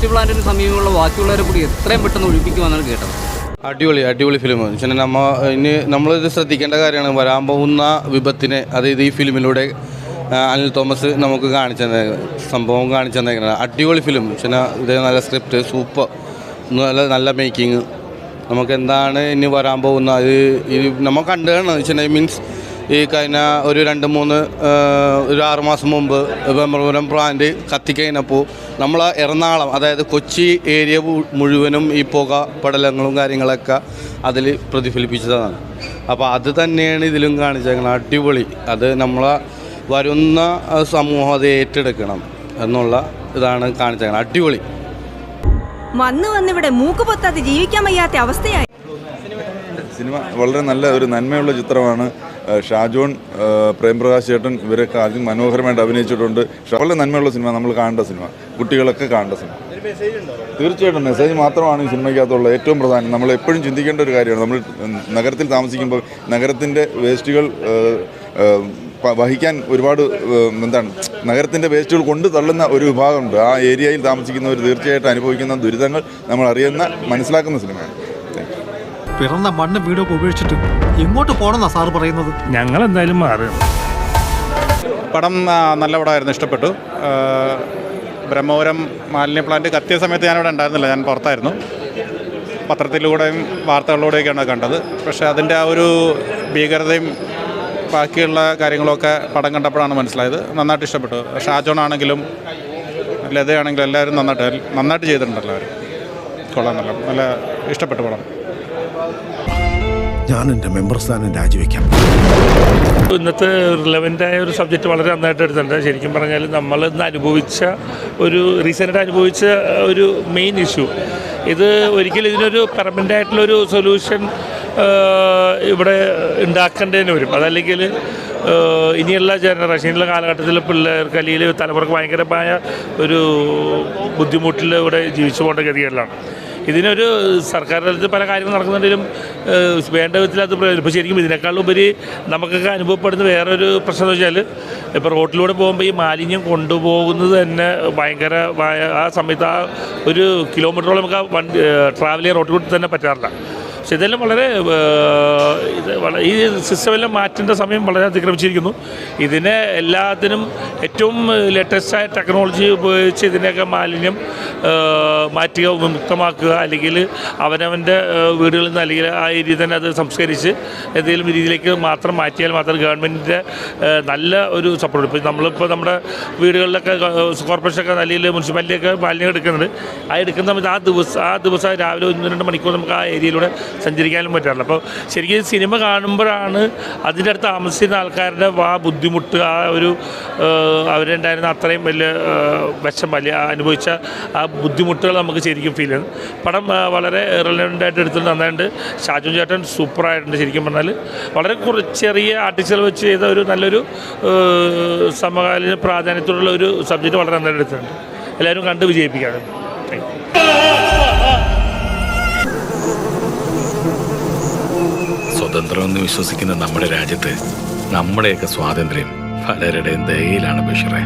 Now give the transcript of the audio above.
Waste പ്ലാന്റിന് സമീപമുള്ള ബാക്കിയുള്ളവരെ കൂടി എത്രയും പെട്ടെന്ന് ഒഴിപ്പിക്കുമെന്നാണ് കേട്ടത്. അടിപൊളി അടിപൊളി ഫിലിം വെച്ചാൽ നമ്മ ഇനി നമ്മളിത് ശ്രദ്ധിക്കേണ്ട കാര്യമാണ് വരാൻ പോകുന്ന വിപത്തിനെ അതായത് ഈ ഫിലിമിലൂടെ അനിൽ തോമസ് നമുക്ക് കാണിച്ചു തന്നെ സംഭവം കാണിച്ചു തന്നേക്കുന്നത് അടിപൊളി ഫിലിം വെച്ചാൽ ഇത് നല്ല സ്ക്രിപ്റ്റ് സൂപ്പർ നല്ല നല്ല മേക്കിങ് നമുക്ക് എന്താണ് ഇനി വരാൻ പോകുന്ന അത് നമ്മൾ കണ്ടതാണ്. വെച്ചാൽ മീൻസ് ഈ കഴിഞ്ഞ ഒരു രണ്ട് മൂന്ന് ഒരു ആറ് മാസം മുമ്പ് വെമ്പറപുരം പ്ലാന്റ് കത്തിക്കഴിഞ്ഞപ്പോൾ നമ്മൾ എറണാകുളം അതായത് കൊച്ചി ഏരിയ മുഴുവനും ഈ പുക പടലങ്ങളും കാര്യങ്ങളൊക്കെ അതിൽ പ്രതിഫലിപ്പിച്ചതാണ്. അപ്പോൾ അത് തന്നെയാണ് ഇതിലും കാണിച്ചേക്കുന്നത് അടിപൊളി. അത് നമ്മൾ വരുന്ന സമൂഹം അത് ഏറ്റെടുക്കണം എന്നുള്ള ഇതാണ് കാണിച്ചേക്കുന്നത് അടിപൊളി. വന്ന് വന്നിവിടെ മൂക്ക് പൊത്താതെ ജീവിക്കാൻ വയ്യാത്ത അവസ്ഥയായി. സിനിമ വളരെ നല്ല ഒരു നന്മയുള്ള ചിത്രമാണ്. ഷാജോൺ പ്രേംപ്രകാശ് ചേട്ടൻ ഇവരൊക്കെ ആദ്യം മനോഹരമായിട്ട് അഭിനയിച്ചിട്ടുണ്ട്. വളരെ നന്മയുള്ള സിനിമ നമ്മൾ കാണേണ്ട സിനിമ. കുട്ടികളൊക്കെ കാണേണ്ട സിനിമ. തീർച്ചയായിട്ടും മെസ്സേജ് മാത്രമാണ് ഈ സിനിമയ്ക്കകത്തുള്ള ഏറ്റവും പ്രധാനം. നമ്മൾ എപ്പോഴും ചിന്തിക്കേണ്ട ഒരു കാര്യമാണ്. നമ്മൾ നഗരത്തിൽ താമസിക്കുമ്പോൾ നഗരത്തിന്റെ വേസ്റ്റുകൾ വഹിക്കാൻ ഒരുപാട് എന്താണ് നഗരത്തിന്റെ വേസ്റ്റുകൾ കൊണ്ട് തള്ളുന്ന ഒരു വിഭാഗമുണ്ട്. ആ ഏരിയയിൽ താമസിക്കുന്നവർ തീർച്ചയായിട്ടും അനുഭവിക്കുന്ന ദുരിതങ്ങൾ നമ്മൾ അറിയുന്ന മനസ്സിലാക്കുന്ന സിനിമയാണ്. പിറന്ന മണ്ണ് വീടൊക്കെ ഉപേക്ഷിച്ചിട്ട് എങ്ങോട്ട് പോകണമെന്നാ സാറ് പറയുന്നത്? ഞങ്ങൾ എന്തായാലും മാറും. പടം നല്ല പടമായിരുന്നു ഇഷ്ടപ്പെട്ടു. ബ്രഹ്മപുരം മാലിന്യ പ്ലാന്റ് കത്തിയ സമയത്ത് ഞാനിവിടെ ഉണ്ടായിരുന്നില്ല ഞാൻ പുറത്തായിരുന്നു. പത്രത്തിലൂടെയും വാർത്തകളിലൂടെയൊക്കെയാണ് കണ്ടത്. പക്ഷേ അതിന്റെ ആ ഒരു ഭീകരതയും ബാക്കിയുള്ള കാര്യങ്ങളൊക്കെ പടം കണ്ടപ്പോഴാണ് മനസ്സിലായത്. നന്നായിട്ട് ഇഷ്ടപ്പെട്ടു. ഷാജോൺ ആണെങ്കിലും ലതയാണെങ്കിലും എല്ലാവരും നന്നായിട്ട് നന്നായിട്ട് ചെയ്തിട്ടുണ്ടല്ലോ അവർ കൊള്ളാം നല്ല നല്ല ഇഷ്ടപ്പെട്ടു പടം. ഞാൻ എന്റെ മെമ്പർ സ്ഥാനം രാജിവെക്കാം. ഇന്നത്തെ റിലവന്റായ ഒരു സബ്ജക്റ്റ് വളരെ നന്നായിട്ട് എടുത്തിട്ടുണ്ട്. ശരിക്കും പറഞ്ഞാൽ നമ്മൾ ഇന്ന് അനുഭവിച്ച ഒരു റീസെന്റ് അനുഭവിച്ച ഒരു മെയിൻ ഇഷ്യൂ ഇത് ഒരിക്കലും ഇതിനൊരു പെർമനന്റ് ആയിട്ടുള്ളൊരു സൊല്യൂഷൻ ഇവിടെ ഉണ്ടാക്കേണ്ടതിന് വരും. അതല്ലെങ്കിൽ ഇനിയുള്ള ജനറേഷൻ ഇനിയുള്ള കാലഘട്ടത്തിൽ പിള്ളേർക്ക് അല്ലെങ്കിൽ തലമുറയ്ക്ക് ഭയങ്കരമായ ഒരു ബുദ്ധിമുട്ടിൽ ഇവിടെ ജീവിച്ചു പോകേണ്ട ഗതികളിലാണ് ഇതിനൊരു സർക്കാർ തലത്തിൽ പല കാര്യങ്ങൾ നടക്കുന്നുണ്ടെങ്കിലും വേണ്ട വിധത്തിൽ അത് ഇപ്പോൾ ശരിക്കും ഇതിനേക്കാളും ഉപരി നമുക്കൊക്കെ അനുഭവപ്പെടുന്ന വേറൊരു പ്രശ്നം എന്ന് വെച്ചാൽ ഇപ്പോൾ റോട്ടിലൂടെ പോകുമ്പോൾ ഈ മാലിന്യം കൊണ്ടുപോകുന്നത് തന്നെ ഭയങ്കര ഭയ- ആ സമയത്ത് ആ ഒരു കിലോമീറ്ററോളം നമുക്ക് ആ വണ്ടി ട്രാവൽ ചെയ്യാൻ റോട്ടിലൂടെ തന്നെ പറ്റാറില്ല. പക്ഷെ ഇതെല്ലാം വളരെ ഇത് ഈ സിസ്റ്റം എല്ലാം മാറ്റേണ്ട സമയം വളരെ അതിക്രമിച്ചിരിക്കുന്നു. ഇതിനെ എല്ലാത്തിനും ഏറ്റവും ലേറ്റസ്റ്റായ ടെക്നോളജി ഉപയോഗിച്ച് ഇതിനെയൊക്കെ മാലിന്യം മാറ്റുക മുക്തമാക്കുക അല്ലെങ്കിൽ അവനവന്റെ വീടുകളിൽ നിന്ന് അല്ലെങ്കിൽ ആ ഏരിയ തന്നെ അത് സംസ്കരിച്ച് എന്തെങ്കിലും രീതിയിലേക്ക് മാത്രം മാറ്റിയാൽ മാത്രം ഗവൺമെന്റിന്റെ നല്ല ഒരു സപ്പോർട്ട് ഇപ്പോൾ നമ്മളിപ്പോൾ നമ്മുടെ വീടുകളിലൊക്കെ കോർപ്പറേഷനൊക്കെ അല്ലെങ്കിൽ മുനിസിപ്പാലിറ്റിയൊക്കെ മാലിന്യം എടുക്കുന്നുണ്ട്. ആ എടുക്കുന്ന സമയത്ത് ആ ദിവസം ആ ദിവസം രാവിലെ ഒന്ന് രണ്ട് മണിക്കൂർ നമുക്ക് ആ ഏരിയയിലൂടെ സഞ്ചരിക്കാനും പറ്റാറില്ല. അപ്പോൾ ശരിക്കും സിനിമ കാണുമ്പോഴാണ് അതിന്റെ അടുത്ത് താമസിക്കുന്ന ആൾക്കാരുടെ ആ ബുദ്ധിമുട്ട് ആ ഒരു അവരുണ്ടായിരുന്ന അത്രയും വലിയ വിഷം വലിയ അനുഭവിച്ച ആ ബുദ്ധിമുട്ടുകൾ നമുക്ക് ശരിക്കും ഫീൽ ചെയ്യുന്നു പടം വളരെ റിലവന്റ് ആയിട്ട് എടുത്തിട്ട് നന്നായിട്ട് ഷാജു ചേട്ടൻ സൂപ്പറായിട്ടുണ്ട് ശരിക്കും പറഞ്ഞാൽ വളരെ കുറച്ച് ചെറിയ ആർട്ടിസ്റ്റുകൾ വെച്ച് ചെയ്ത ഒരു നല്ലൊരു സമകാലീന പ്രാധാന്യത്തോടുള്ള ഒരു സബ്ജക്റ്റ് വളരെ നന്നായിട്ട് എടുത്തിട്ടുണ്ട്. എല്ലാവരും കണ്ട് വിജയിപ്പിക്കാറുണ്ട് താങ്ക് സ്വതന്ത്രമെന്ന് വിശ്വസിക്കുന്ന നമ്മുടെ രാജ്യത്ത് നമ്മുടെയൊക്കെ സ്വാതന്ത്ര്യം പലരുടെയും ദയയിലാണ് ബഷീറെ.